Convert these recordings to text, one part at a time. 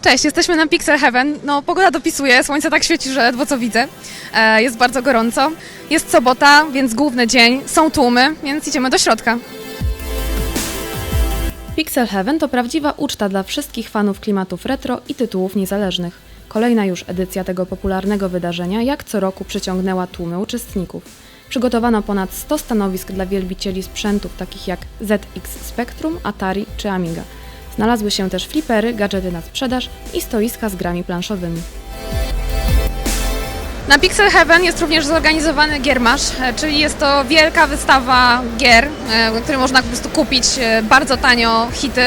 Cześć, jesteśmy na Pixel Heaven. No, pogoda dopisuje, słońce tak świeci, że ledwo co widzę. E, jest bardzo gorąco. Jest sobota, więc główny dzień. Są tłumy, więc idziemy do środka. Pixel Heaven to prawdziwa uczta dla wszystkich fanów klimatów retro i tytułów niezależnych. Kolejna już edycja tego popularnego wydarzenia jak co roku przyciągnęła tłumy uczestników. Przygotowano ponad 100 stanowisk dla wielbicieli sprzętów takich jak ZX Spectrum, Atari czy Amiga. Znalazły się też flipery, gadżety na sprzedaż i stoiska z grami planszowymi. Na Pixel Heaven jest również zorganizowany Giermasz, e, czyli jest to wielka wystawa gier, e, które można po prostu kupić e, bardzo tanio, hity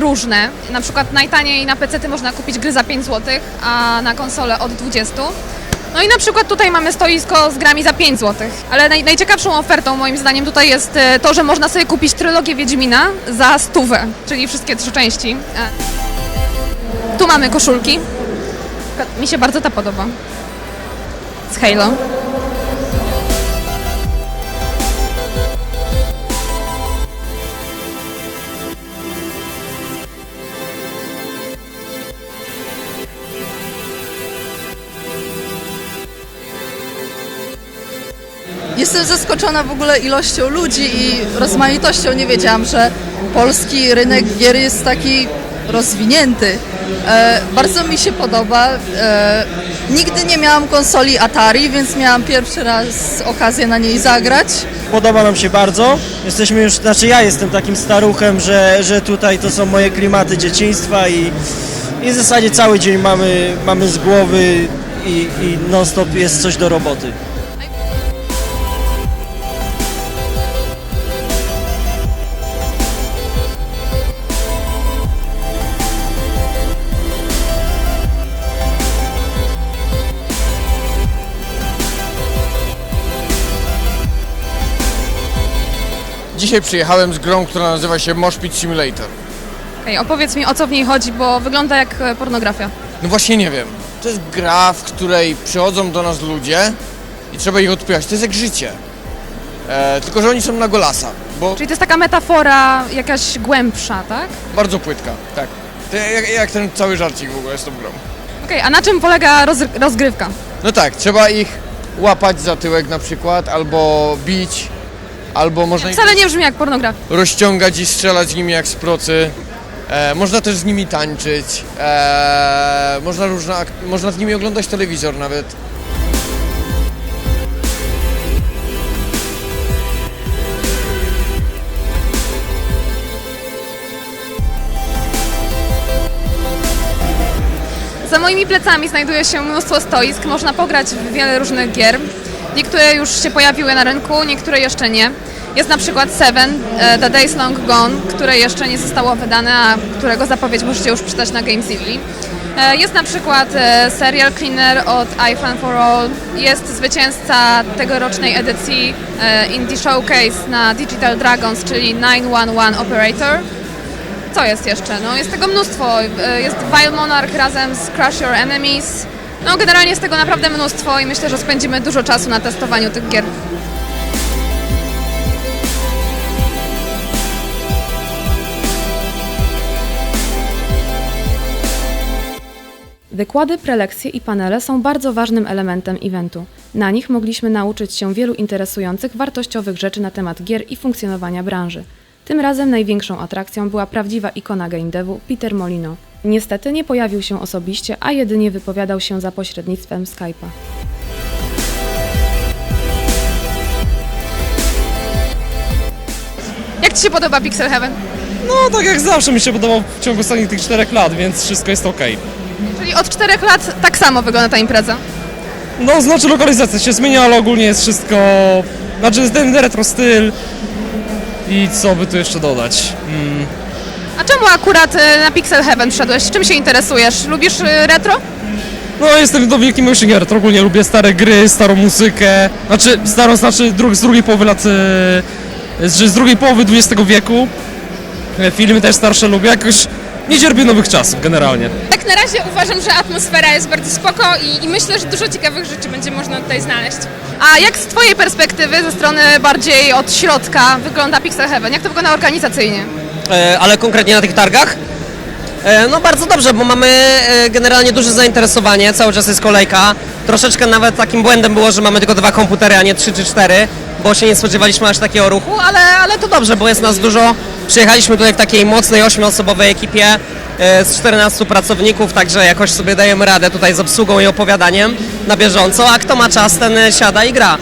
różne. Na przykład najtaniej na PC można kupić gry za 5 zł, a na konsolę od 20. No i na przykład tutaj mamy stoisko z grami za 5 zł. Ale naj, najciekawszą ofertą moim zdaniem tutaj jest e, to, że można sobie kupić trylogię Wiedźmina za stówę, czyli wszystkie trzy części. E, Tu mamy koszulki. Mi się bardzo ta podoba. Z Halo. Jestem zaskoczona w ogóle ilością ludzi i rozmaitością. Nie wiedziałam, że polski rynek gier jest taki rozwinięty. E, bardzo mi się podoba. E, nigdy nie miałam konsoli Atari, więc miałam pierwszy raz okazję na niej zagrać. Podoba nam się bardzo. Jesteśmy już, znaczy ja jestem takim staruchem, że, że tutaj to są moje klimaty dzieciństwa i, i w zasadzie cały dzień mamy, mamy z głowy i, i non stop jest coś do roboty. Dzisiaj przyjechałem z grą, która nazywa się Mosh Pit Simulator. Okej, opowiedz mi o co w niej chodzi, bo wygląda jak e, pornografia. No właśnie nie wiem. To jest gra, w której przychodzą do nas ludzie i trzeba ich odpychać. To jest jak życie. E, tylko, że oni są na golasa, bo Czyli to jest taka metafora jakaś głębsza, tak? bardzo płytka. Tak. To jak, jak ten cały żarcik w ogóle z tą grą. Okej, a na czym polega roz, rozgrywka? No tak, trzeba ich łapać za tyłek na przykład, albo bić, albo można ich Wcale nie brzmi jak pornografia. rozciągać i strzelać z nimi jak z procy. E, można też z nimi tańczyć. E, można, różna, ak- można z nimi oglądać telewizor nawet. Za moimi plecami znajduje się mnóstwo stoisk, można pograć w wiele różnych gier. Niektóre już się pojawiły na rynku, niektóre jeszcze nie. Jest na przykład Seven, e, The Days Long Gone, które jeszcze nie zostało wydane, a którego zapowiedź możecie już przeczytać na Gamezilli. E, Jest na przykład e, Serial Cleaner od iFan for All. Jest zwycięzca tegorocznej edycji Indie Showcase na Digital Dragons, czyli 911 Operator. Co jest jeszcze? No jest tego mnóstwo. Jest Vile Monarch razem z Crush Your Enemies. No generalnie jest tego naprawdę mnóstwo i myślę, że spędzimy dużo czasu na testowaniu tych gier. Wykłady, prelekcje i panele są bardzo ważnym elementem eventu. Na nich mogliśmy nauczyć się wielu interesujących, wartościowych rzeczy na temat gier i funkcjonowania branży. Tym razem największą atrakcją była prawdziwa ikona game devu Peter Molino. Niestety nie pojawił się osobiście, a jedynie wypowiadał się za pośrednictwem Skype'a. Jak Ci się podoba Pixel Heaven? No tak jak zawsze mi się podobał w ciągu ostatnich tych czterech lat, więc wszystko jest ok. Czyli od czterech lat tak samo wygląda ta impreza. No znaczy lokalizacja się zmienia, ale ogólnie jest wszystko... Znaczy ten retro styl i co by tu jeszcze dodać? Mm. A czemu akurat e, na Pixel Heaven wszedłeś? Czym się interesujesz? Lubisz e, retro? No jestem do wielkim miłośnikiem retro, ogólnie lubię stare gry, starą muzykę, znaczy starą znaczy dru- z drugiej połowy lat... e, Z, z drugiej połowy XX wieku. E, Filmy też starsze lubię, jakoś nie cierpię nowych czasów generalnie. Tak na razie uważam, że atmosfera jest bardzo spoko i, i myślę, że dużo ciekawych rzeczy będzie można tutaj znaleźć. A jak z Twojej perspektywy, ze strony bardziej od środka, wygląda Pixel Heaven? Jak to wygląda organizacyjnie? E, ale konkretnie na tych targach? E, No bardzo dobrze, bo mamy e, generalnie duże zainteresowanie, cały czas jest kolejka. Troszeczkę nawet takim błędem było, że mamy tylko dwa komputery, a nie trzy czy cztery, bo się nie spodziewaliśmy aż takiego ruchu, ale, ale to dobrze, bo jest nas dużo. Przyjechaliśmy tutaj w takiej mocnej, ośmioosobowej ekipie z 14 pracowników, także jakoś sobie dajemy radę tutaj z obsługą i opowiadaniem na bieżąco, a kto ma czas, ten siada i gra.